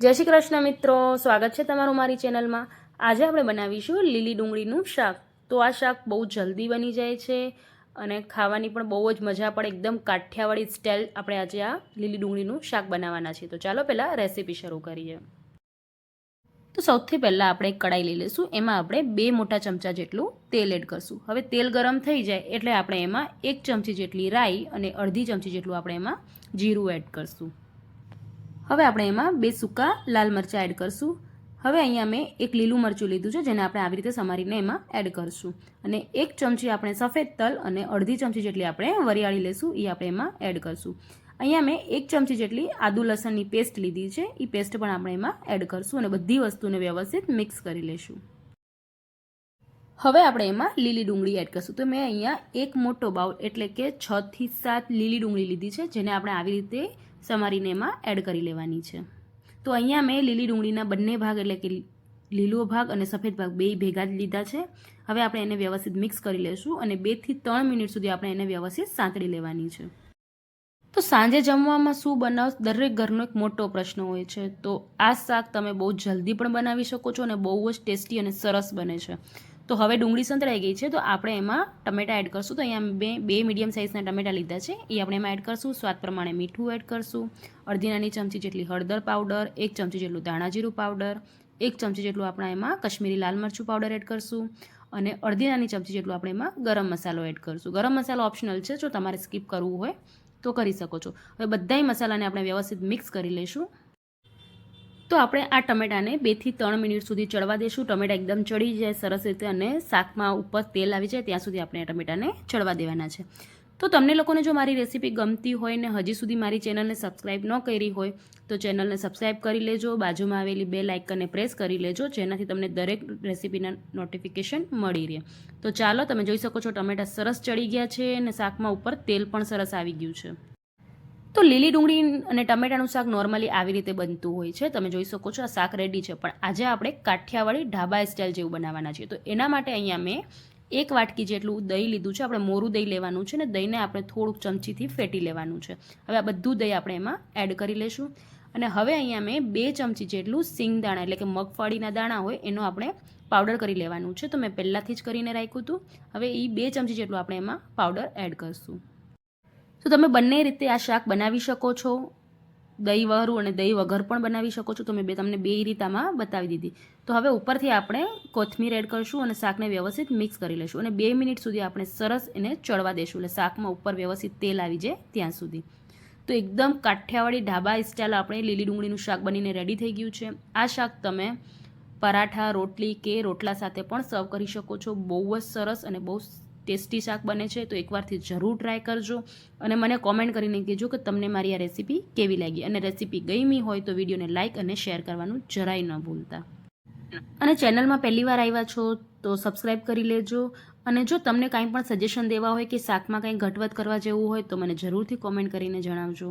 જય શ્રી કૃષ્ણ મિત્રો, સ્વાગત છે તમારું મારી ચેનલમાં. આજે આપણે બનાવીશું લીલી ડુંગળીનું શાક. તો આ શાક બહુ જલ્દી બની જાય છે અને ખાવાની પણ બહુ જ મજા પડે. એકદમ કાઠિયાવાડી સ્ટાઇલ આપણે આજે આ લીલી ડુંગળીનું શાક બનાવવાના છે તો ચાલો પહેલાં રેસીપી શરૂ કરીએ. તો સૌથી પહેલાં આપણે કડાઈ લઈ લઈશું. એમાં આપણે બે મોટા ચમચા જેટલું તેલ એડ કરશું. હવે તેલ ગરમ થઈ જાય એટલે આપણે એમાં એક ચમચી જેટલી રાઈ અને અડધી ચમચી જેટલું આપણે એમાં જીરું એડ કરશું. હવે આપણે એમાં બે સૂકા લાલ મરચાં એડ કરશું. હવે અહીંયા મેં એક લીલું મરચું લીધું છે, જેને આપણે આવી રીતે સમારીને એમાં એડ કરશું. અને એક ચમચી આપણે સફેદ તલ અને અડધી ચમચી જેટલી આપણે વરિયાળી લેશું એ આપણે એમાં એડ કરશું. અહીંયા મેં એક ચમચી જેટલી આદુ લસણની પેસ્ટ લીધી છે એ પેસ્ટ પણ આપણે એમાં એડ કરશું અને બધી વસ્તુને વ્યવસ્થિત મિક્સ કરી લેશું. હવે આપણે એમાં લીલી ડુંગળી એડ કરશું. તો મેં અહીંયા એક મોટો બાઉલ એટલે કે છથી સાત લીલી ડુંગળી લીધી છે, જેને આપણે આવી રીતે સમારીને એમાં એડ કરી લેવાની છે. તો અહીંયા મેં લીલી ડુંગળીના બંને ભાગ, એટલે કે લીલો ભાગ અને સફેદ ભાગ બે ભેગા જ લીધા છે. હવે આપણે એને વ્યવસ્થિત મિક્સ કરી લઈશું અને બેથી ત્રણ મિનિટ સુધી આપણે એને વ્યવસ્થિત સાંતળી લેવાની છે. તો સાંજે જમવામાં શું બનાવ? દરેક ઘરનો એક મોટો પ્રશ્ન હોય છે. તો આ શાક તમે બહુ જલ્દી પણ બનાવી શકો છો અને બહુ જ ટેસ્ટી અને સરસ બને છે. તો હવે ડુંગળી સંતળાઈ ગઈ છે, તો આપણે એમાં ટમેટા એડ કરશું. તો અહીંયા બે બે મીડિયમ સાઇઝના ટમેટા લીધા છે. એ આપણે એમાં એડ કરશું. સ્વાદ પ્રમાણે મીઠું એડ કરશું. અડધી નાની ચમચી જેટલી હળદર પાવડર એક ચમચી જેટલું ધાણાજીરું પાવડર એક ચમચી જેટલું આપણે એમાં કશ્મીરી લાલ મરચું પાવડર એડ કરશું અને અડધી નાની ચમચી જેટલું આપણે એમાં ગરમ મસાલો એડ કરશું. ગરમ મસાલો ઓપ્શનલ છે, જો તમારે સ્કીપ કરવું હોય તો કરી શકો છો. હવે બધાય મસાલાને આપણે વ્યવસ્થિત મિક્સ કરી લઈશું. તો આપણે આ ટમેટાને બેથી ત્રણ મિનિટ સુધી ચડવા દઈશું ટમેટા એકદમ ચડી જાય સરસ રીતે અને શાકમાં ઉપર તેલ આવી જાય ત્યાં સુધી આપણે આ ટમેટાને ચડવા દેવાના છે. તો તમને લોકોને જો મારી રેસીપી ગમતી હોય ને હજી સુધી મારી ચેનલને સબસ્ક્રાઈબ ન કરી હોય, તો ચેનલને સબસ્ક્રાઈબ કરી લેજો. બાજુમાં આવેલી બે લાઇકનને પ્રેસ કરી લેજો, જેનાથી તમને દરેક રેસીપીના નોટિફિકેશન મળી રહે. તો ચાલો, તમે જોઈ શકો છો ટમેટા સરસ ચડી ગયા છે અને શાકમાં ઉપર તેલ પણ સરસ આવી ગયું છે. તો લીલી ડુંગળી અને ટમેટાનું શાક નોર્મલી આવી રીતે બનતું હોય છે. તમે જોઈ શકો છો આ શાક રેડી છે. પણ આજે આપણે કાઠિયાવાડી ઢાબા સ્ટાઇલ જેવું બનાવવાના છીએ. તો એના માટે અહીંયા મેં એક વાટકી જેટલું દહીં લીધું છે. આપણે મોરું દહીં લેવાનું છે ને દહીંને આપણે થોડુંક ચમચીથી ફેટી લેવાનું છે. હવે આ બધું દહીં આપણે એમાં એડ કરી લઈશું અને હવે અહીંયા મેં બે ચમચી જેટલું સિંગ દાણા, એટલે કે મગફળીના દાણા હોય, એનો આપણે પાવડર કરી લેવાનું છે. તો મેં પહેલાંથી જ કરીને રાખ્યું હતું. હવે એ બે ચમચી જેટલું આપણે એમાં પાવડર એડ કરશું. તો તમે બંને રીતે આ શાક બનાવી શકો છો? દહીં વહરું અને દહીં વગર પણ બનાવી શકો છો. તો મેં બે તમને બે રીતામાં બતાવી દીધી. તો હવે ઉપરથી આપણે કોથમીર એડ કરીશું અને શાકને વ્યવસ્થિત મિક્સ કરી લઈશું અને બે મિનિટ સુધી આપણે સરસ એને ચડવા દઈશું એટલે શાકમાં ઉપર વ્યવસ્થિત તેલ આવી જાય ત્યાં સુધી. તો એકદમ કાઠિયાવાડી ઢાબા સ્ટાઇલ આપણે લીલી ડુંગળીનું શાક બનીને રેડી થઈ ગયું છે. આ શાક તમે પરાઠા, રોટલી કે રોટલા સાથે પણ સર્વ કરી શકો છો. બહુ જ સરસ અને બહુ ટેસ્ટી શાક બને છે, તો એકવારથી જરૂર ટ્રાય કરજો. અને મને કોમેન્ટ કરીને કહેજો કે તમને મારી આ રેસીપી કેવી લાગી? અને રેસીપી ગમી હોય તો વિડીયોને લાઇક અને શેર કરવાનું જરાય ન ભૂલતા. અને ચેનલમાં પહેલી વાર આવ્યા છો તો સબસ્ક્રાઈબ કરી લેજો. અને જો તમને કાંઈ પણ સજેશન દેવા હોય કે શાકમાં કંઈ ઘટવત કરવા જેવું હોય તો મને જરૂરથી કોમેન્ટ કરીને જણાવજો.